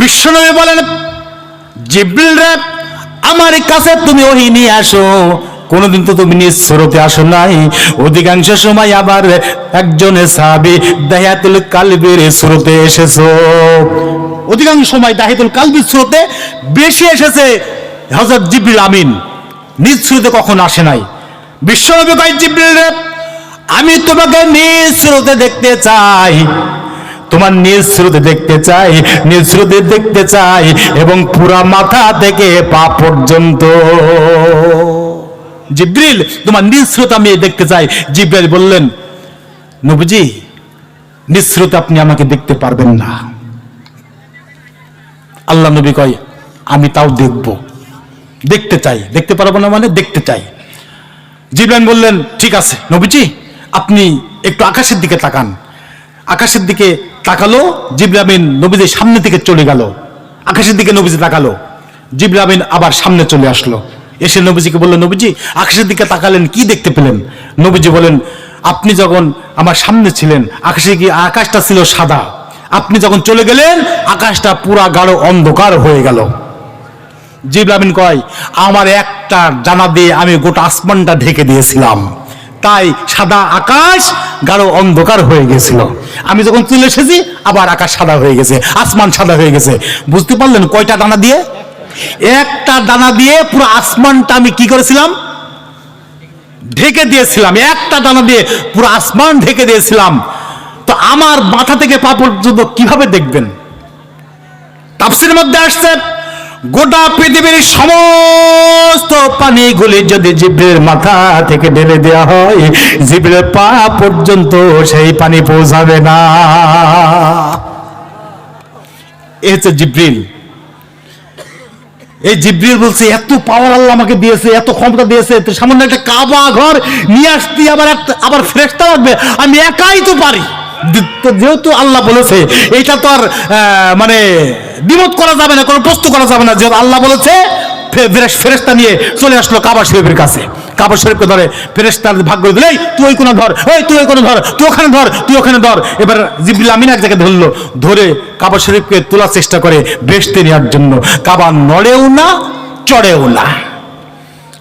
বিশ্বনবী বলেন, জিব্রিল রে, আমার কাছে তুমি ওহি নিয়ে আসো। কোনদিন তো তুমি নিজ স্রোতে আসো নাই। অধিকাংশ সময় আবার একজন সাহাবি দাহিয়াতুল কালবির স্রোতে এসেছ। অধিকাংশ সময় দাহিয়াতুল কালবির স্রোতে বেশি এসেছে হযরত জিব্রিল আমিন। নিজ স্রোতে কখন আসে নাই। বিশ্বনবী কয়, জিব্রিল রে, আমি তোমাকে নিজ স্রোতে দেখতে চাই। তোমার নিজ স্রোতে দেখতে চাই নিজ স্রোতে দেখতে চাই, এবং পুরা মাথা থেকে পা পর্যন্ত। জিব্রিল, তোমার নিজ স্রোত আমি দেখতে চাই। জিব্রাইল বললেন, নবীজি নিজ আপনি আমাকে দেখতে পারবেন না। আল্লাহ নবী কয়, আমি তাও দেখব। দেখতে চাই। দেখতে পারব না মানে দেখতে চাই। জিবরান বললেন, ঠিক আছে, নবীজি, আপনি একটু আকাশের দিকে তাকান। আকাশের দিকে তাকালো জিব্রামিন নবীজির সামনে থেকে চলে গেল। আকাশের দিকে নবীজি তাকালো। জিব্রামিন আবার সামনে চলে আসলো। এসে নবীজিকে বলল, নবীজি, আকাশের দিকে তাকালেন, কি দেখতে পেলেন? নবীজি বলেন, আপনি যখন আমার সামনে ছিলেন, আকাশে কি আকাশটা ছিল সাদা? আপনি যখন চলে গেলেন, আকাশটা পুরা গাঢ় অন্ধকার হয়ে গেল। জিবরামিন কয়, আমার একটা জানা দিয়ে আমি গোটা আসমানটা ঢেকে দিয়েছিলাম। তাই সাদা আকাশ গাঢ় অন্ধকার হয়ে গেছিল। আমি যখন চলে এসেছি, আবার আকাশ সাদা হয়ে গেছে, আসমান সাদা হয়ে গেছে। বুঝতে পারলেন কয়টা দানা দিয়ে? একটা দানা দিয়ে পুরো আসমানটা আমি কি করেছিলাম? ঢেকে দিয়েছিলাম। একটা দানা দিয়ে পুরো আসমান ঢেকে দিয়েছিলাম। তো আমার মাথা থেকে পা পর্যন্ত কীভাবে দেখবেন? তাফসির মধ্যে আসছে, গোটা পৃথিবীর সমস্ত পানিগুলি যদি জিব্রের মাথা থেকে ঢেলে দেওয়া হয়, জিব্রের পা পর্যন্ত সেই পানি পৌঁছাবে না। এ হচ্ছে জিব্রিল। এই জিব্রিল বলছে, এত পাওয়ার আল্লাহ আমাকে দিয়েছে, এত ক্ষমতা দিয়েছে সামান্য একটা কাবা ঘর নিয়ে আসতে আবার আবার ফ্রেশটা লাগবে, আমি একাই তো পারি। যেহেতু আল্লাহ বলেছে এটা তো আর মানে বিমত করা যাবে না, কোনো প্রশ্ন করা যাবে না, যেহেতু আল্লাহ বলেছে ফে- ফেরেশ- ফেরেশতা নিয়ে চলে আসলো কাবা শরীফের কাছে। কাবা শরীফকে ধরে ফেরেস্তার ভাগ করে দিলে "এই, তুই কোনো ধর ওই তুই কোনো ধর তুই ওখানে ধর তুই ওখানে ধর। এবার জিবিল আমিন এক জায়গায় ধরলো ধরে কাবা শরীফকে তোলার চেষ্টা করে বেসতে নেওয়ার জন্য। কাবা নড়েও না চড়েও না।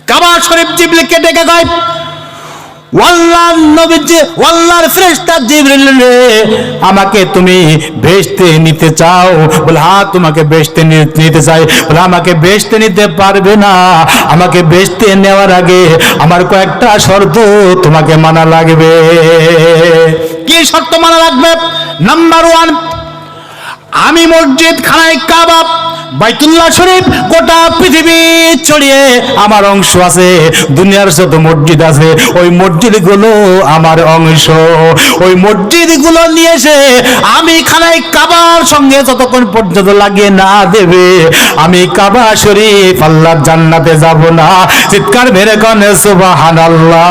কাবা শরীফ জিবলে কেটে গায় ওয়াল্লাহ নবীজি ওয়াল্লাহর ফেরেশতা জিবরিল রে, আমাকে তুমি বেচতে নিতে চাও। বলে হ্যাঁ তোমাকে বেচতে নিতে চাই। বলে, আমাকে বেচতে নিতে পারবে না। আমাকে বেচতে নেওয়ার আগে আমার কয়েকটা শর্ত তোমাকে মানা লাগবে। কি শর্ত মানা লাগবে? নাম্বার ওয়ান আমি মসজিদ খানায় কাবা বাইতুল্লাহ শরীফ, গোটা পৃথিবী ছড়িয়ে আমার অংশ আছে। দুনিয়ার যত মসজিদ আছে, ওই মসজিদগুলো আমার অংশ। ওই মসজিদগুলো নিয়ে এসে আমি খানায় কাবার সঙ্গে যতক্ষণ পর্যন্ত লাগিয়ে না দেবে, আমি কাবা শরীফ আল্লাহর জান্নাতে যাব না। চিৎকার মেরে কনে, সুবহানাল্লাহ।